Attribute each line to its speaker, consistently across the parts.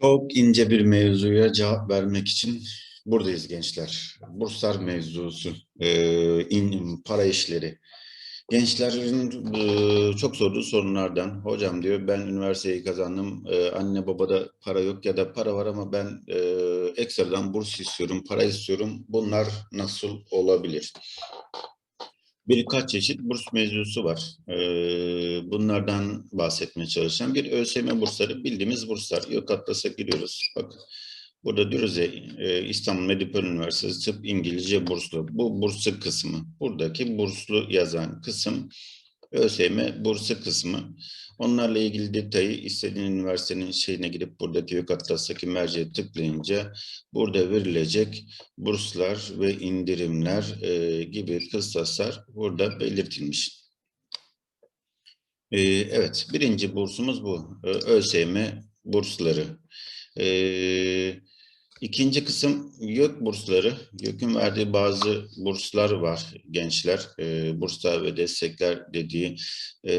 Speaker 1: Çok ince bir mevzuya cevap vermek için buradayız gençler. Burslar mevzusu, e, in, para işleri. Gençlerin e, çok sorduğu sorunlardan, hocam diyor ben üniversiteyi kazandım, e, anne babada para yok ya da para var ama ben e, ekstradan burs istiyorum, para istiyorum. Bunlar nasıl olabilir? Birkaç çeşit burs mevzusu var. Ee, bunlardan bahsetmeye çalışacağım. Bir ÖSYM bursları, bildiğimiz burslar. Yok Atlas'a giriyoruz. Bakın. Burada diyoruz ya e, İstanbul Medipol Üniversitesi Tıp İngilizce burslu. Bu burslu kısmı. Buradaki burslu yazan kısım ÖSYM bursu kısmı. Onlarla ilgili detayı istediğin üniversitenin şeyine gidip buradaki Yok Atlas'taki merceğe tıklayınca burada verilecek burslar ve indirimler e, gibi kıstaslar burada belirtilmiş. E, evet, birinci bursumuz bu. ÖSYM bursları. E, ikinci kısım YÖK bursları. YÖK'ün verdiği bazı burslar var gençler. E, burslar ve destekler dediği e,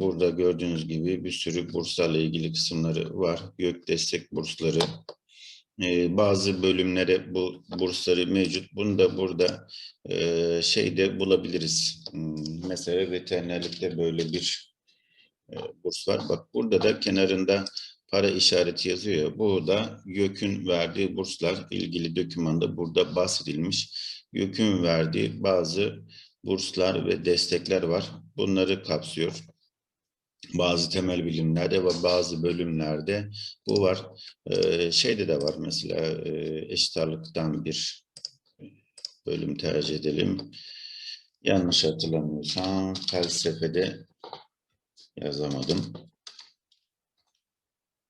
Speaker 1: burada gördüğünüz gibi bir sürü burslarla ilgili kısımları var. YÖK destek bursları. Ee, bazı bölümlere bu bursları mevcut. Bunu da burada e, şeyde bulabiliriz. Hmm, Mesela veterinerlikte böyle bir e, burs var. Bak burada da kenarında para işareti yazıyor. ya, Bu da YÖK'ün verdiği burslar ilgili dokümanda burada bahsedilmiş. YÖK'ün verdiği bazı burslar ve destekler var. Bunları kapsıyor bazı temel bilimlerde ve bazı bölümlerde bu var. Ee, şeyde de var mesela e, eşit ağırlıktan bir bölüm tercih edelim. Yanlış hatırlamıyorsam felsefede yazamadım.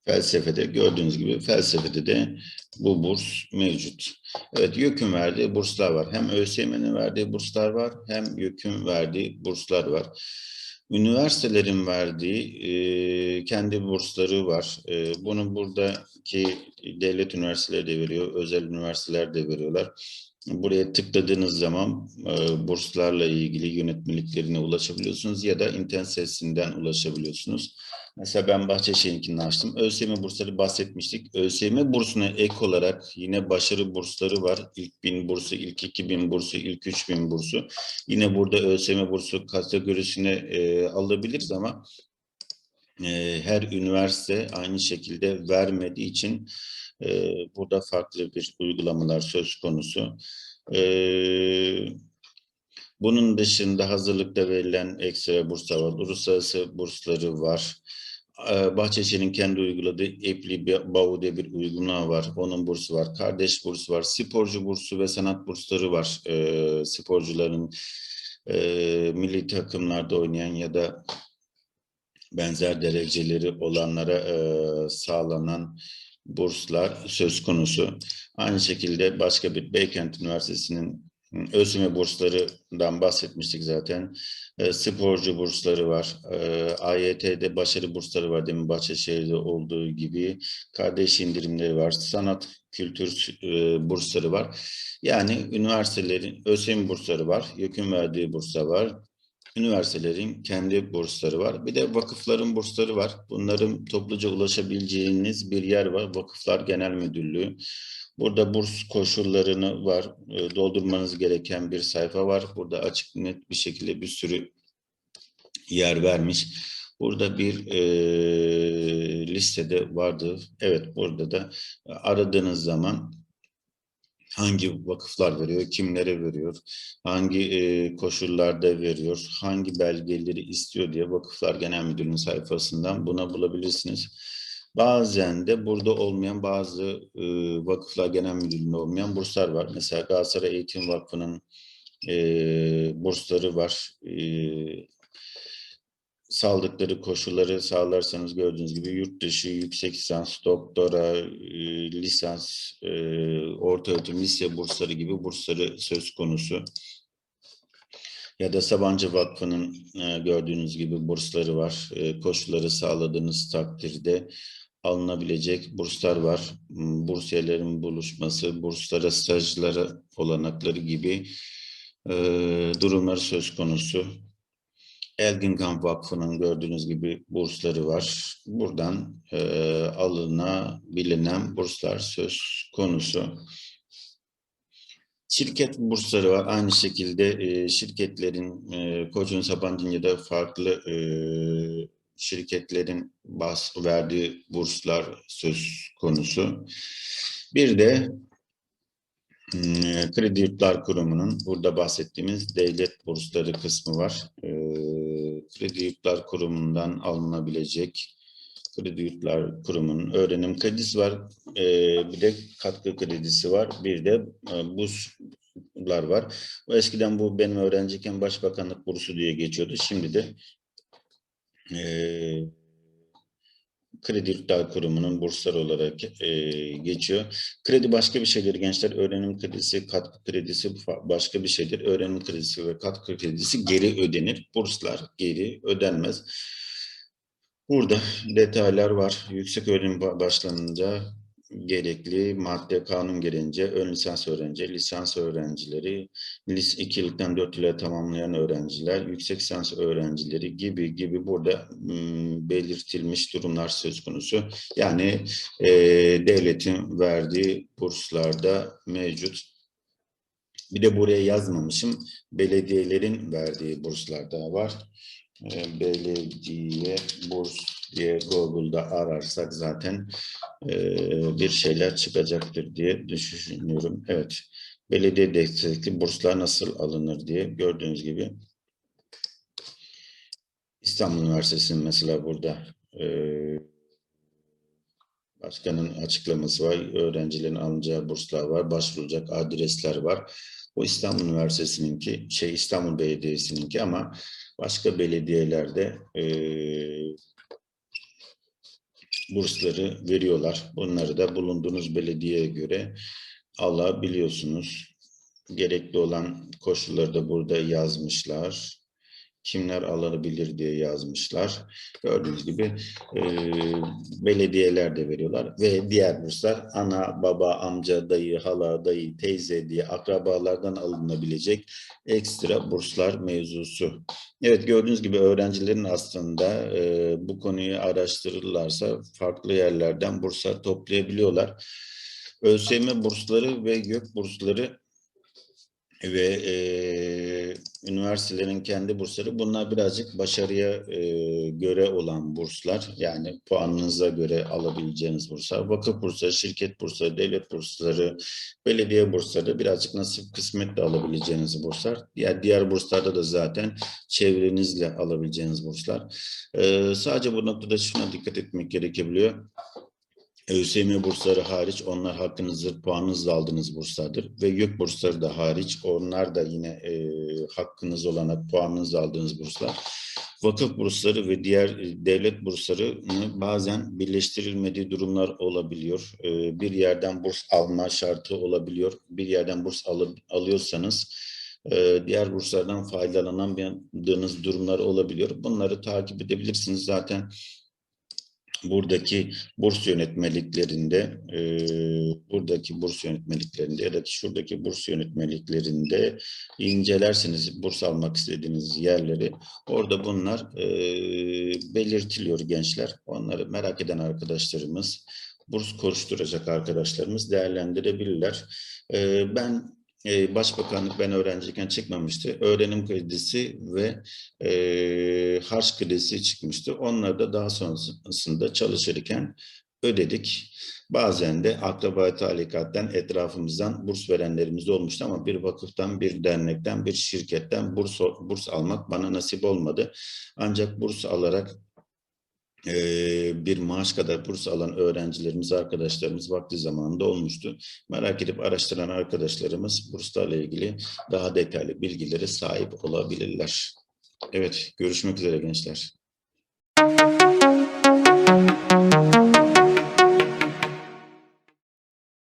Speaker 1: Felsefede gördüğünüz gibi felsefede de bu burs mevcut. Evet YÖK'ün verdiği burslar var. Hem ÖSYM'nin verdiği burslar var hem YÖK'ün verdiği burslar var. Üniversitelerin verdiği e, kendi bursları var. E, bunu buradaki devlet üniversiteleri de veriyor, özel üniversiteler de veriyorlar. Buraya tıkladığınız zaman e, burslarla ilgili yönetmeliklerine ulaşabiliyorsunuz ya da internet sitesinden ulaşabiliyorsunuz. Mesela ben Bahçeşehir'inkini açtım. ÖSYM bursları bahsetmiştik. ÖSYM bursuna ek olarak yine başarı bursları var. İlk bin bursu, ilk iki bin bursu, ilk üç bin bursu. Yine burada ÖSYM bursu kategorisine e, alabiliriz ama e, her üniversite aynı şekilde vermediği için e, burada farklı bir uygulamalar söz konusu. E, bunun dışında hazırlıkta verilen ekstra burslar var. Uluslararası bursları var. Ee, Bahçeşehir'in kendi uyguladığı Epli Bavu diye bir uygulama var. Onun bursu var. Kardeş bursu var. Sporcu bursu ve sanat bursları var. Ee, sporcuların e, milli takımlarda oynayan ya da benzer dereceleri olanlara e, sağlanan burslar söz konusu. Aynı şekilde başka bir Beykent Üniversitesi'nin ÖSYM burslarından bahsetmiştik zaten. E, sporcu bursları var. E, AYT'de başarı bursları var demin Bahçeşehir'de olduğu gibi. Kardeş indirimleri var. Sanat, kültür e, bursları var. Yani üniversitelerin ÖSYM bursları var. YÖK'ün verdiği bursa var. Üniversitelerin kendi bursları var. Bir de vakıfların bursları var. Bunların topluca ulaşabileceğiniz bir yer var. Vakıflar Genel Müdürlüğü. Burada burs koşullarını var. E, doldurmanız gereken bir sayfa var. Burada açık net bir şekilde bir sürü yer vermiş. Burada bir e, listede vardı. Evet burada da aradığınız zaman hangi vakıflar veriyor, kimlere veriyor, hangi e, koşullarda veriyor, hangi belgeleri istiyor diye Vakıflar Genel Müdürlüğü'nün sayfasından buna bulabilirsiniz. Bazen de burada olmayan bazı e, Vakıflar Genel Müdürlüğü'nde olmayan burslar var. Mesela Galatasaray Eğitim Vakfı'nın e, bursları var. E, sağladıkları koşulları sağlarsanız gördüğünüz gibi yurt dışı yüksek lisans, doktora, e, lisans, e, orta öğretim, lise bursları gibi bursları söz konusu. Ya da Sabancı Vakfı'nın e, gördüğünüz gibi bursları var. E, koşulları sağladığınız takdirde alınabilecek burslar var. Hmm, Bursiyerlerin buluşması, burslara, stajlara olanakları gibi e, durumları söz konusu. Elginkamp Vakfı'nın gördüğünüz gibi bursları var. Buradan e, alınabilen burslar söz konusu. Şirket bursları var. Aynı şekilde e, şirketlerin e, Koçun Sabancı'da farklı e, şirketlerin bas, verdiği burslar söz konusu. Bir de Hmm, Kredi Yurtlar Kurumu'nun burada bahsettiğimiz devlet bursları kısmı var. Ee, Kredi Yurtlar Kurumu'ndan alınabilecek Kredi Yurtlar Kurumu'nun öğrenim kredisi var. Ee, bir de katkı kredisi var. Bir de e, burslar var. Eskiden bu benim öğrenciyken Başbakanlık bursu diye geçiyordu. Şimdi de e, Kredi Yurtlar Kurumu'nun bursları olarak e, geçiyor. Kredi başka bir şeydir gençler. Öğrenim kredisi, katkı kredisi başka bir şeydir. Öğrenim kredisi ve katkı kredisi geri ödenir. Burslar geri ödenmez. Burada detaylar var. Yüksek öğrenim ba- başlanınca gerekli madde kanun gereğince ön lisans öğrenci, lisans öğrencileri, lis 2 yıllıktan 4 yıla tamamlayan öğrenciler, yüksek lisans öğrencileri gibi gibi burada belirtilmiş durumlar söz konusu. Yani e, devletin verdiği burslarda mevcut. Bir de buraya yazmamışım. Belediyelerin verdiği burslar da var. Belediye burs diye Google'da ararsak zaten e, bir şeyler çıkacaktır diye düşünüyorum. Evet. Belediye destekli burslar nasıl alınır diye gördüğünüz gibi İstanbul Üniversitesi'nin mesela burada e, başkanın açıklaması var. Öğrencilerin alınacağı burslar var. Başvurulacak adresler var. O İstanbul Üniversitesi'ninki, şey İstanbul Belediyesi'ninki ama başka belediyelerde e, bursları veriyorlar. Bunları da bulunduğunuz belediyeye göre alabiliyorsunuz. Gerekli olan koşulları da burada yazmışlar. Kimler alabilir diye yazmışlar. Gördüğünüz gibi e, belediyeler de veriyorlar ve diğer burslar ana, baba, amca, dayı, hala, dayı, teyze diye akrabalardan alınabilecek ekstra burslar mevzusu. Evet gördüğünüz gibi öğrencilerin aslında e, bu konuyu araştırırlarsa farklı yerlerden burslar toplayabiliyorlar. ÖSYM bursları ve YÖK bursları ve e, üniversitelerin kendi bursları. Bunlar birazcık başarıya e, göre olan burslar. Yani puanınıza göre alabileceğiniz burslar. Vakıf bursları, şirket bursları, devlet bursları, belediye bursları birazcık nasip kısmetle alabileceğiniz burslar. Diğer diğer burslarda da zaten çevrenizle alabileceğiniz burslar. E, sadece bu noktada şuna dikkat etmek gerekebiliyor ÖSYM bursları hariç onlar hakkınızı puanınızla aldığınız burslardır ve YÖK bursları da hariç onlar da yine e, hakkınız olana puanınızla aldığınız burslar. Vakıf bursları ve diğer e, devlet bursları bazen birleştirilmediği durumlar olabiliyor. E, bir yerden burs alma şartı olabiliyor. Bir yerden burs alı, alıyorsanız e, diğer burslardan faydalanamadığınız durumlar olabiliyor. Bunları takip edebilirsiniz zaten buradaki burs yönetmeliklerinde e, buradaki burs yönetmeliklerinde ya da şuradaki burs yönetmeliklerinde incelersiniz burs almak istediğiniz yerleri orada bunlar e, belirtiliyor gençler onları merak eden arkadaşlarımız burs koşturacak arkadaşlarımız değerlendirebilirler. E, ben e, Başbakanlık ben öğrenciyken çıkmamıştı. Öğrenim kredisi ve e, harç kredisi çıkmıştı. Onları da daha sonrasında çalışırken ödedik. Bazen de akraba talikatten etrafımızdan burs verenlerimiz olmuştu ama bir vakıftan, bir dernekten, bir şirketten burs, burs almak bana nasip olmadı. Ancak burs alarak e, bir maaş kadar burs alan öğrencilerimiz, arkadaşlarımız vakti zamanında olmuştu. Merak edip araştıran arkadaşlarımız burslarla ilgili daha detaylı bilgilere sahip olabilirler. Evet, görüşmek üzere gençler.